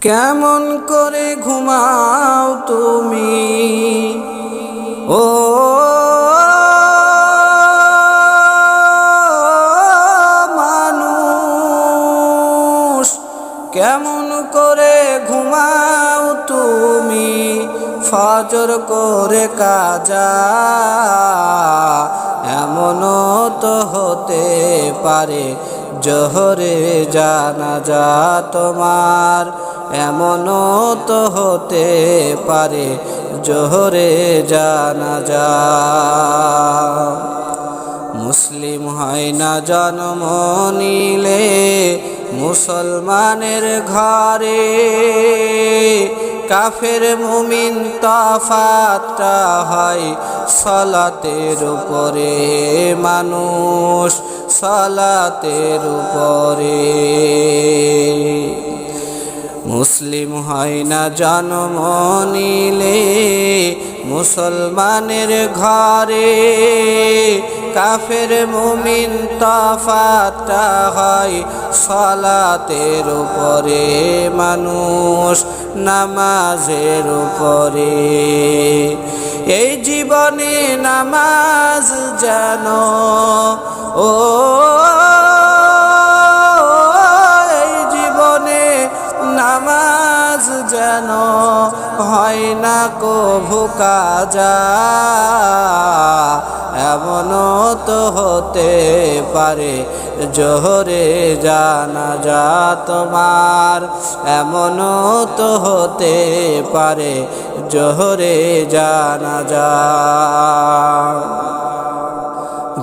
কেমন করে ঘুমাও তুমি? ও, মানুষ, কেমন করে ঘুমাও তুমি? ফজর করে কাজা এমনও তো হতে পারে, জহরে জানা যা তোমার এমনও তো হতে পারে জোহরে জানা যা মুসলিম হয় না জন্ম নিলে মুসলমানের ঘরে। কাফের মুমিন তফাতটা হয় সলাতের উপরে। মানুষ সলাতের উপরে। মুসলিম হয় না জন্ম নিলে মুসলমানের ঘরে। কাফের মুমিন তফাতটা হয় সলাতের উপরে, মানুষ নামাজের উপরে। এই জীবনে নামাজ জানো ও যেন হয় না কভু কাজা এমনও তো হতে পারে জোহরে জানা যা তোমার এমনও তো হতে পারে জোহরে জানা যা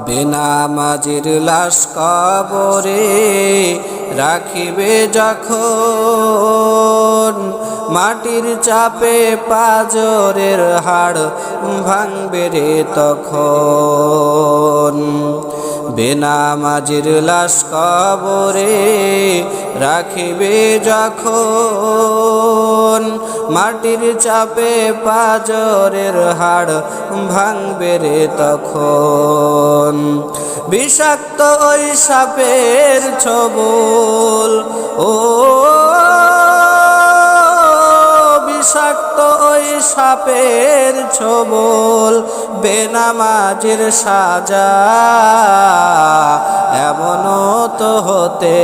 বেনামাজির লাশ কবরে রাখিবে যখন মাটির চাপে পাজরের হাড় ভাঙবে রে তখন। বেনামাজির লাশ কবরে রাখিবে যখন। মাটির চাপে পাজরের হাড় ভাঙবে রে তখন। বিষাক্ত ওই সাপের ছবল, ও সাপের ছবল বেনামাজির সাজা। এমনও তো হতে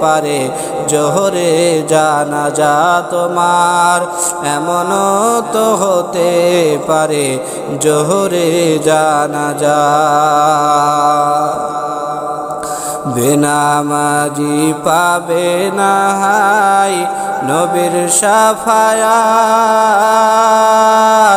পারে জোহরে জানা যা তোমার। এমনও তো হতে পারে জোহরে জানা যা বেনামাজি পাবে না হাই নবীর সাফায়া।